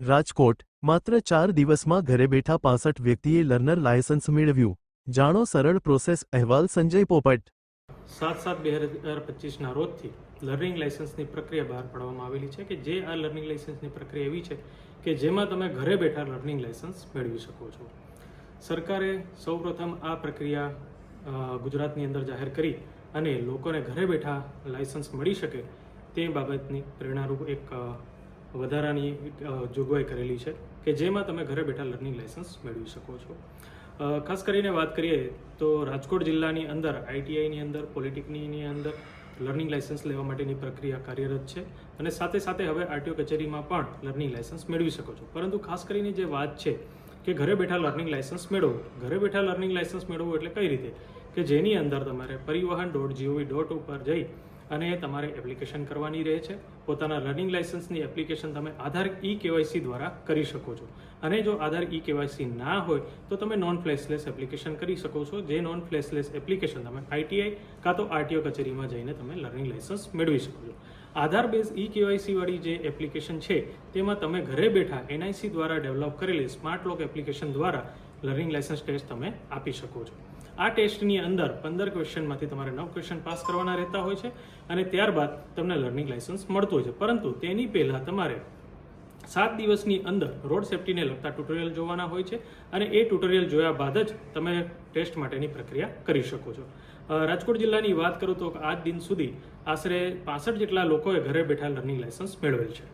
રાજકોટ, માત્ર ચાર દિવસમાં ઘરે બેઠા પાસઠ વ્યક્તિએ લર્નર લાયસન્સ મેળવ્યું. જાણો સરળ પ્રોસેસ, અહેવાલ સંજય પોપટ. સાત સાત બે હજાર પચીસના રોજથી લર્નિંગ લાઇસન્સની પ્રક્રિયા બહાર પાડવામાં આવેલી છે કે જે આ લર્નિંગ લાઇસન્સની પ્રક્રિયા એવી છે કે જેમાં તમે ઘરે બેઠા લર્નિંગ લાઇસન્સ મેળવી શકો છો. સરકારે સૌપ્રથમ આ પ્રક્રિયા ગુજરાતની અંદર જાહેર કરી અને લોકોને ઘરે બેઠા લાઇસન્સ મળી શકે તે બાબતની પ્રેરણારૂપ એક વધારાની જોગવાઈ કરેલી છે કે જેમાં તમે ઘરે બેઠા લર્નિંગ લાઇસન્સ મેળવી શકો છો. ખાસ કરીને વાત કરીએ તો રાજકોટ જિલ્લાની અંદર આઈટીઆઈની અંદર, પોલિટેકનિકની અંદર લર્નિંગ લાઇસન્સ લેવા માટેની પ્રક્રિયા કાર્યરત છે અને સાથે સાથે હવે આરટીઓ કચેરીમાં પણ લર્નિંગ લાઇસન્સ મેળવી શકો છો. પરંતુ ખાસ કરીને જે વાત છે કે ઘરે બેઠા લર્નિંગ લાઇસન્સ મેળવવું, ઘરે બેઠા લર્નિંગ લાઇસન્સ મેળવવું એટલે કઈ રીતે? કે જેની અંદર તમારે પરિવહન ડોટ જીઓવી ડોટ ઉપર જઈ અને તમારે એપ્લિકેશન કરવાની રહે છે. પોતાના લર્નિંગ લાઇસન્સની એપ્લિકેશન તમે આધાર ઈ કેવાયસી દ્વારા કરી શકો છો. અને જો આધાર ઈ કેવાયસી ના હોય, તો તમે નોન ફ્લેશલેસ એપ્લિકેશન કરી શકો છો. જે નોન ફ્લેશલેસ એપ્લિકેશન તમે આઈટીઆઈ કાં તો આરટીઓ કચેરીમાં જઈને તમે લર્નિંગ લાઇસન્સ મેળવી શકો છો. આધાર બેઝ ઈ કેવાયસી વાળી જે એપ્લિકેશન છે, તેમાં તમે ઘરે બેઠા એનઆઈસી દ્વારા ડેવલપ કરેલી સ્માર્ટ લોક એપ્લિકેશન દ્વારા લર્નિંગ લાઇસન્સ ટેસ્ટ તમે આપી શકો છો. આ ટેસ્ટની અંદર પંદર ક્વેશ્ચનમાંથી તમારે નવ ક્વેશ્ચન પાસ કરવાના રહેતા હોય છે અને ત્યારબાદ તમને લર્નિંગ લાઇસન્સ મળતું હોય છે. પરંતુ તેની પહેલાં તમારે સાત દિવસની અંદર રોડ સેફટીને લગતા ટ્યુટોરિયલ જોવાના હોય છે અને એ ટ્યુટોરિયલ જોયા બાદ જ તમે ટેસ્ટ માટેની પ્રક્રિયા કરી શકો છો. રાજકોટ જિલ્લાની વાત કરું તો આજ દિન સુધી આશરે પાસઠ જેટલા લોકોએ ઘરે બેઠા લર્નિંગ લાઇસન્સ મેળવેલ છે.